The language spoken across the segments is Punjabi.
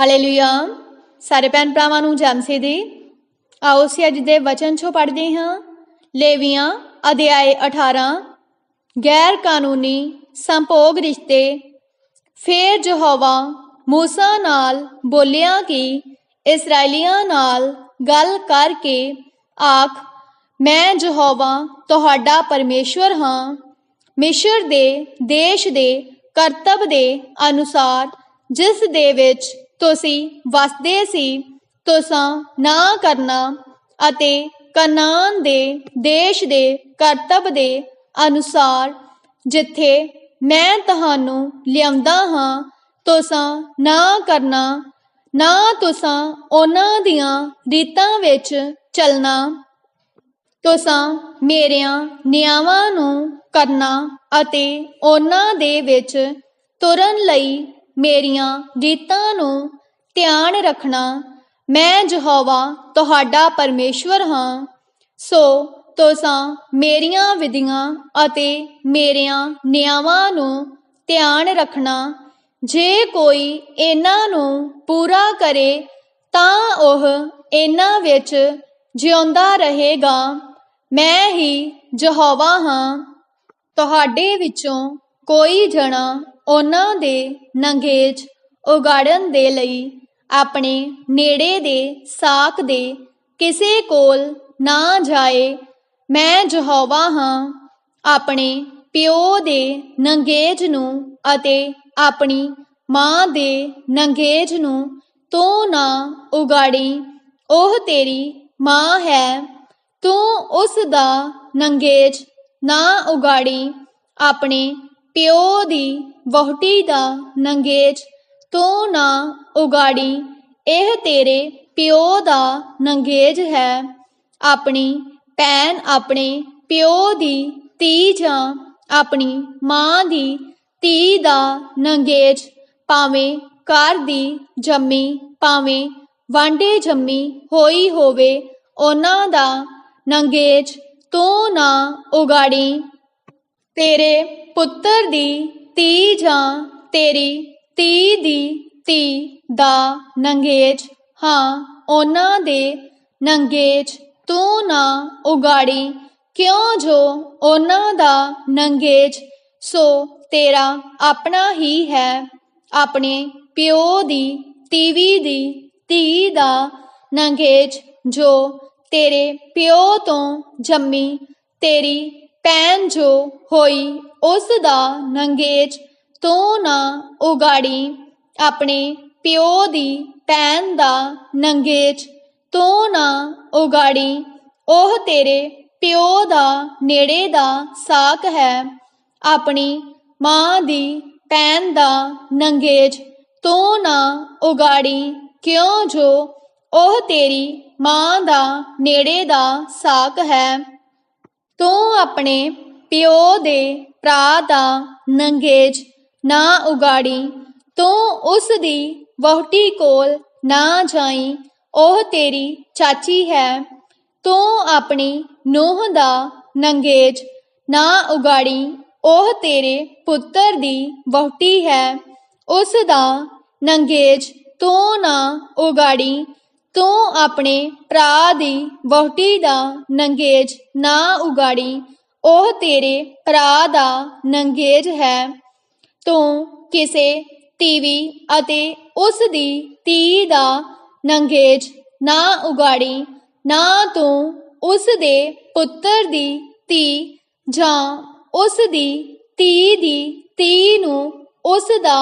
ਹਾਲੇਲੂਇਆ ਸਾਰੇ ਭੈਣ ਭਰਾਵਾਂ ਨੂੰ ਜਮਸੇ ਦੀ ਆਓ ਅਸੀਂ ਅੱਜ ਦੇ ਵਚਨ ਚੋਂ ਪੜ੍ਹਦੇ ਹਾਂ। ਲੇਵੀਆਂ ਅਧਿਆਏ 18 ਗੈਰ ਕਾਨੂੰਨੀ ਸੰਪੋਗ ਰਿਸ਼ਤੇ। ਫੇਰ ਯਹੋਵਾ موسی ਨਾਲ ਬੋਲਿਆ ਕਿ ਇਸرائیਲੀਆਂ ਨਾਲ ਗੱਲ ਕਰਕੇ ਆਖ, ਮੈਂ ਯਹੋਵਾ ਤੁਹਾਡਾ ਪਰਮੇਸ਼ਵਰ ਹਾਂ। ਮਿਸ਼ਰ ਦੇ ਦੇਸ਼ ਦੇ ਕਰਤੱਵ ਦੇ ਅਨੁਸਾਰ ਜਿਸ ਦੇ ਵਿੱਚ ਤੁਸੀਂ ਵਸਦੇ ਸੀ, ਤੁਸਾਂ ਨਾ ਕਰਨਾ ਅਤੇ ਕਨਾਨ ਦੇ ਦੇਸ਼ ਦੇ ਕਰਤੱਵ ਦੇ ਅਨੁਸਾਰ ਜਿੱਥੇ ਮੈਂ ਤੁਹਾਨੂੰ ਲਿਆਉਂਦਾ ਹਾਂ, ਤੁਸਾਂ ਨਾ ਕਰਨਾ, ਨਾ ਤੁਸਾਂ ਉਹਨਾਂ ਦੀਆਂ ਰੀਤਾਂ ਵਿੱਚ ਚੱਲਣਾ, ਤੁਸਾਂ ਮੇਰਿਆਂ ਨਿਆਵਾਂ ਨੂੰ ਕਰਨਾ ਅਤੇ ਉਹਨਾਂ ਦੇ ਵਿੱਚ ਤੁਰਨ ਲਈ ਮੇਰੀਆਂ ਰੀਤਾਂ ਨੂੰ ਧਿਆਨ ਰੱਖਣਾ, ਮੈਂ ਯਹੋਵਾ ਤੁਹਾਡਾ ਪਰਮੇਸ਼ਵਰ ਹਾਂ। ਸੋ ਤੁਸਾਂ ਮੇਰੀਆਂ ਵਿਧੀਆਂ ਅਤੇ ਮੇਰੀਆਂ ਨਿਯਮਾਂ ਨੂੰ ਧਿਆਨ ਰੱਖਣਾ, ਜੇ ਕੋਈ ਇਹਨਾਂ ਨੂੰ ਪੂਰਾ ਕਰੇ, ਤਾਂ ਉਹ ਇਹਨਾਂ ਵਿੱਚ ਜਿਉਂਦਾ ਰਹੇਗਾ। ਮੈਂ ਹੀ ਯਹੋਵਾ ਹਾਂ। ਤੁਹਾਡੇ ਵਿੱਚੋਂ ਕੋਈ ਜਣਾ ਉਹਨਾਂ ਦੇ ਨੰਗੇਜ ਉਗਾੜਨ ਦੇ ਲਈ ਆਪਣੇ ਨੇੜੇ ਦੇ ਸਾਕ ਦੇ ਕਿਸੇ ਕੋਲ ਨਾ ਜਾਏ। ਮੈਂ ਯਹੋਵਾ ਹਾਂ, ਆਪਣੇ ਪਿਓ ਦੇ ਨੰਗੇਜ ਨੂੰ ਅਤੇ ਆਪਣੀ ਮਾਂ ਦੇ ਨੰਗੇਜ ਨੂੰ ਤੂੰ ਨਾ ਉਗਾੜੀ। ਉਹ ਤੇਰੀ ਮਾਂ ਹੈ, ਤੂੰ ਉਸ ਦਾ ਨੰਗੇਜ ਨਾ ਉਗਾੜੀ। ਆਪਣੇ ਪਿਓ ਦੀ ਵਹੁਟੀ ਦਾ ਨੰਗੇਜ, ਤੂੰ ਨਾ ਉਗਾੜੀ, ਇਹ ਤੇਰੇ ਪਿਓ ਦਾ ਨੰਗੇਜ ਹੈ। ਆਪਣੀ ਭੈਣ ਆਪਣੇ ਪਿਓ ਦੀ ਧੀ ਜਾਂ ਆਪਣੀ ਮਾਂ ਦੀ ਧੀ ਦਾ ਨੰਗੇਜ, ਭਾਵੇਂ ਘਰ ਦੀ ਜੰਮੀ, ਭਾਵੇਂ ਵਾਂਡੇ ਜੰਮੀ ਹੋਈ ਹੋਵੇ, ਉਹਨਾਂ ਦਾ ਨੰਗੇਜ, ਤੂੰ ਨਾ ਉਗਾੜੀ। ਤੇਰੇ ਪੁੱਤਰ ਦੀ ਧੀ ਜਾਂ ਤੇਰੀ ਧੀ ਦੀ ਧੀ ਦਾ ਨੰਗੇਜ, ਹਾਂ, ਉਹਨਾਂ ਦੇ ਨੰਗੇਜ ਤੂੰ ਨਾ ਉਗਾੜੀ, ਕਿਉਂ ਜੋ ਉਹਨਾਂ ਦਾ ਨੰਗੇਜ, ਸੋ ਤੇਰਾ ਆਪਣਾ ਹੀ ਹੈ, ਆਪਣੇ ਪਿਓ ਦੀ ਤੀਵੀ ਦੀ ਧੀ ਦਾ ਨੰਗੇਜ, ਜੋ ਤੇਰੇ ਪਿਓ ਤੋਂ ਜੰਮੀ ਤੇਰੀ ਭੈਣ ਜੋ ਹੋਈ ਉਸ ਦਾ ਨੰਗੇਜ ਤੂੰ ਨਾ ਉਗਾੜੀ। ਆਪਣੇ ਪਿਓ ਦੀ ਭੈਣ ਦਾ ਨੰਗੇਜ ਤੂੰ ਨਾ ਉਗਾੜੀ। ਉਹ ਤੇਰੇ ਪਿਓ ਦਾ ਨੇੜੇ ਦਾ ਸਾਕ ਹੈ। ਆਪਣੀ ਮਾਂ ਦੀ ਭੈਣ ਦਾ ਨੰਗੇਜ ਤੂੰ ਨਾ ਉਗਾੜੀ। ਕਿਉਂ ਜੋ ਉਹ ਤੇਰੀ ਮਾਂ ਦਾ ਨੇੜੇ ਦਾ ਸਾਕ ਹੈ। ਤੂੰ ਆਪਣੇ ਪਿਓ ਦੇ ਭਰਾ ਦਾ ਨੰਗੇਜ ਨਾ ਉਗਾੜੀ। ਤੂੰ ਉਸ ਦੀ ਵਹੁਟੀ ਕੋਲ ਨਾ ਜਾਈ। ਉਹ ਤੇਰੀ ਚਾਚੀ ਹੈ। ਤੂੰ ਆਪਣੀ ਨੂੰਹ ਦਾ ਨੰਗੇਜ ਨਾ ਉਗਾੜੀ। ਉਹ ਤੇਰੇ ਪੁੱਤਰ ਦੀ ਵਹੁਟੀ ਹੈ। ਉਸ ਦਾ ਨੰਗੇਜ ਤੂੰ ਨਾ ਉਗਾੜੀ। ਤੂੰ ਆਪਣੇ ਭਰਾ ਦੀ ਵਹੁਟੀ ਦਾ ਨੰਗੇਜ ਨਾ ਉਗਾੜੀ, ਉਹ ਤੇਰੇ ਭਰਾ ਦਾ ਨੰਗੇਜ ਹੈ। ਤੂੰ ਕਿਸੇ ਤੀਵੀ ਅਤੇ ਉਸ ਦੀ ਧੀ ਦਾ ਨੰਗੇਜ ਨਾ ਉਗਾੜੀ, ਨਾ ਤੂੰ ਉਸ ਦੇ ਪੁੱਤਰ ਦੀ ਧੀ ਜਾਂ ਉਸ ਦੀ ਧੀ ਦੀ ਧੀ ਨੂੰ ਉਸ ਦਾ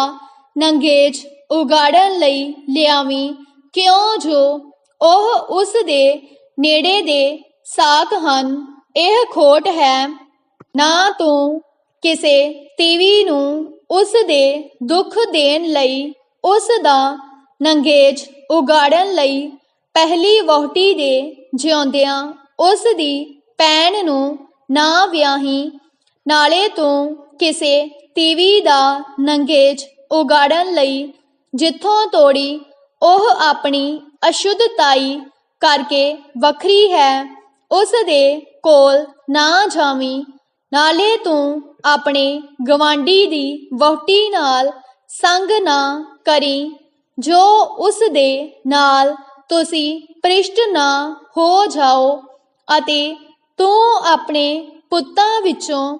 ਨੰਗੇਜ ਉਗਾੜਨ ਲਈ ਲਿਆਵੀਂ। ਕਿਉਂ ਜੋ ਉਹ ਉਸ ਦੇ ਨੇੜੇ ਦੇ ਸਾਕ ਹਨ? ਇਹ ਖੋਟ ਹੈ। ਨਾ ਤੂੰ ਕਿਸੇ ਤੀਵੀ ਨੂੰ ਉਸ ਦੇ ਦੁੱਖ ਦੇਣ ਲਈ ਉਸ ਦਾ ਨੰਗੇਜ ਉਗਾੜਨ ਲਈ ਪਹਿਲੀ ਵਹੁਟੀ ਦੇ ਜਿਉਂਦਿਆਂ ਉਸ ਦੀ ਪੈਣ ਨੂੰ ਨਾ ਵਿਆਹੀ, ਨਾਲੇ ਤੂੰ ਕਿਸੇ ਤੀਵੀ ਦਾ ਨੰਗੇਜ ਉਗਾੜਨ ਲਈ ਜਿੱਥੋਂ ਤੋੜੀ ਉਹ ਆਪਣੀ ਅਸ਼ੁੱਧਤਾਈ ਕਰਕੇ ਵੱਖਰੀ ਹੈ। ਉਸ ਦੇ ਕੋਲ ਨਾ ਜਾਵੀਂ, ਨਾਲੇ ਤੂੰ ਆਪਣੇ ਗਵਾਂਢੀ ਦੀ ਵਹੁਟੀ ਨਾਲ ਸੰਗ ਨਾ ਕਰੀ, ਜੋ ਉਸ ਦੇ ਨਾਲ ਤੁਸੀਂ ਪ੍ਰਿਸ਼ਟ ਨਾ ਹੋ ਜਾਓ ਅਤੇ ਤੂੰ ਆਪਣੇ ਪੁੱਤਾਂ ਵਿੱਚੋਂ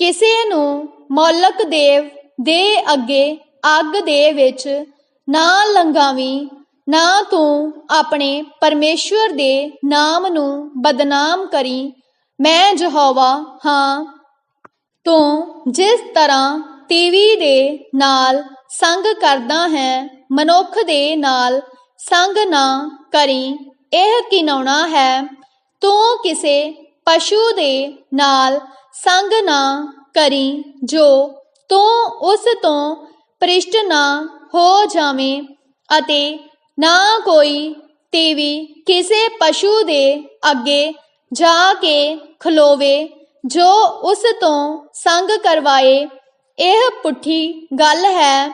ਕਿਸੇ ਨੂੰ ਮੌਲਕ ਦੇਵ ਦੇ ਅੱਗੇ ਅੱਗ ਦੇ ਵਿੱਚ ਨਾ ਲੰਗਾਵੀਂ ਨਾ ਤੂੰ ਆਪਣੇ ਪਰਮੇਸ਼ਵਰ ਦੇ ਨਾਮ ਨੂੰ ਬਦਨਾਮ ਕਰੀ। ਮੈਂ ਯਹੋਵਾ, ਹਾਂ। ਤੂੰ ਜਿਸ ਤਰ੍ਹਾਂ ਟੀਵੀ ਦੇ ਨਾਲ ਸੰਗ ਕਰਦਾ ਹੈ, ਮਨੁੱਖ ਦੇ ਨਾਲ ਸੰਗ ਨਾ ਕਰੀ। ਇਹ ਕਿਨਾਉਣਾ ਹੈ, ਤੂੰ ਕਿਸੇ ਪਸ਼ੂ ਦੇ ਨਾਲ ਸੰਗ ਨਾ ਕਰੀ, ਜੋ ਤੂੰ ਉਸ ਤੋਂ ਪ੍ਰਿਸ਼ਟ ਨਾ ਹੋ ਜਾਵੇਂ ਅਤੇ ਨਾ ਕੋਈ ਟੀਵੀ ਕਿਸੇ ਪਸ਼ੂ ਦੇ ਅੱਗੇ ਜਾ ਕੇ ਖਲੋਵੇ, ਜੋ ਉਸ ਤੋਂ ਸੰਗ ਕਰਵਾਏ। ਇਹ ਪੁੱਠੀ ਗੱਲ ਹੈ,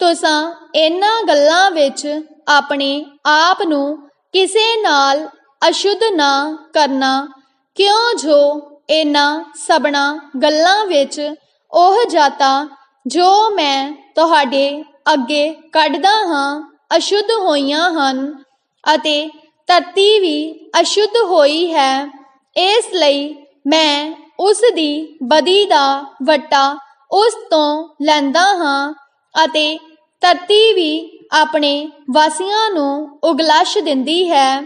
ਤੁਸਾਂ ਇਹਨਾਂ ਗੱਲਾਂ ਵਿੱਚ ਆਪਣੇ ਆਪ ਨੂੰ ਕਿਸੇ ਨਾਲ ਅਸ਼ੁੱਧ ਨਾ ਕਰਨਾ, ਕਿਉਂ ਜੋ ਇਹਨਾਂ ਸਬਣਾ ਗੱਲਾਂ ਵਿੱਚ ਉਹ ਜਾਤਾ, ਜੋ ਮੈਂ ਤੁਹਾਡੇ ਅੱਗੇ ਕੱਢਦਾ ਹਾਂ, ਅਸ਼ੁੱਧ ਹੋਈਆਂ ਹਨ ਅਤੇ ਧਰਤੀ ਵੀ ਅਸ਼ੁੱਧ ਹੋਈ ਹੈ। ਇਸ ਲਈ ਮੈਂ ਉਸ ਦੀ ਬਦੀ ਦਾ ਵਟਾ ਉਸ ਤੋਂ ਲੈਂਦਾ ਹਾਂ ਅਤੇ ਧਰਤੀ ਵੀ ਆਪਣੇ ਵਾਸੀਆਂ ਨੂੰ ਉਗਲਾਸ਼ ਦਿੰਦੀ ਹੈ।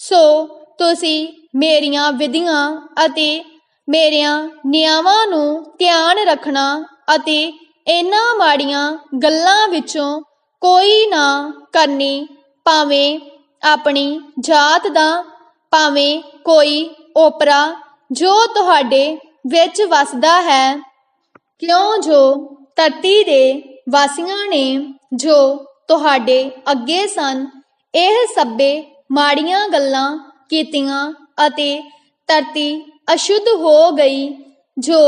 ਸੋ ਤੁਸੀਂ ਮੇਰੀਆਂ ਵਿਧੀਆਂ ਅਤੇ ਮੇਰੀਆਂ ਨਿਯਮਾਂ ਨੂੰ ਧਿਆਨ ਰੱਖਣਾ ਅਤੇ ਇਹਨਾਂ ਮਾੜੀਆਂ ਗੱਲਾਂ ਵਿੱਚੋਂ ਕੋਈ ਨਾ ਕਰਨੀ ਭਾਵੇਂ ਆਪਣੀ ਜਾਤ ਦਾ, ਭਾਵੇਂ ਕੋਈ ਓਪਰਾ ਜੋ ਤੁਹਾਡੇ ਵਿੱਚ ਵਸਦਾ ਹੈ। ਕਿਉਂ ਜੋ ਧਰਤੀ ਦੇ ਵਾਸੀਆਂ ਨੇ ਜੋ ਤੁਹਾਡੇ ਅੱਗੇ ਸਨ, ਇਹ ਸਭੇ ਮਾੜੀਆਂ ਗੱਲਾਂ ਕੀਤੀਆਂ ਅਤੇ ਧਰਤੀ ਅਸ਼ੁੱਧ ਹੋ ਗਈ, ਜੋ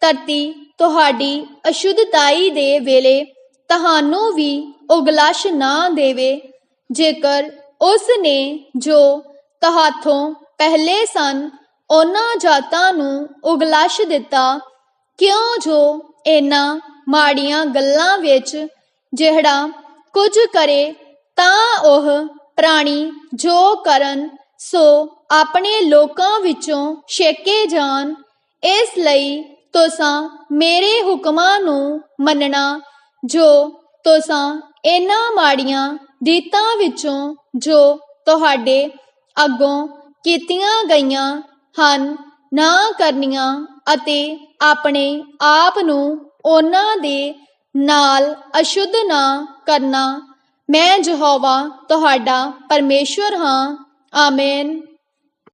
ਧਰਤੀ ਤੁਹਾਡੀ ਅਸ਼ੁੱਧਤਾਈ ਦੇ ਵੇਲੇ ਤੁਹਾਨੂੰ ਵੀ ਉਗਲਾਸ਼ ਨਾ ਦੇਵੇ, ਜੇਕਰ ਉਸ ਨੇ ਜੋ ਤੁਹਾਥੋਂ ਪਹਿਲੇ ਸਨ, ਉਹਨਾਂ ਜਾਤਾਂ ਨੂੰ ਉਗਲਾਸ਼ ਦਿੱਤਾ, ਕਿਉਂ ਜੋ ਇਹਨਾਂ ਮਾੜੀਆਂ ਗੱਲਾਂ ਵਿੱਚ ਜਿਹੜਾ ਕੁਝ ਕਰੇ, ਤਾਂ ਉਹ ਪ੍ਰਾਣੀ ਜੋ ਕਰਨ ਸੋ ਆਪਣੇ ਲੋਕਾਂ ਵਿੱਚੋਂ ਛੇਕੇ ਜਾਣ, ਇਸ ਲਈ ਤੁਸਾਂ ਮੇਰੇ ਹੁਕਮਾਂ ਨੂੰ ਮੰਨਣਾ, ਜੋ ਤੁਸਾਂ ਇਹਨਾਂ ਮਾੜੀਆਂ ਰੀਤਾਂ ਵਿੱਚੋਂ ਜੋ ਤੁਹਾਡੇ ਅੱਗੋਂ ਕੀਤੀਆਂ ਗਈਆਂ ਹਨ, ਨਾ ਕਰਨੀਆਂ ਅਤੇ ਆਪਣੇ ਆਪ ਨੂੰ ਉਹਨਾਂ ਦੇ ਨਾਲ ਅਸ਼ੁੱਧ ਨਾ ਕਰਨਾ। ਮੈਂ ਯਹੋਵਾ ਤੁਹਾਡਾ ਪਰਮੇਸ਼ਵਰ ਹਾਂ। ਆਮੇਨ।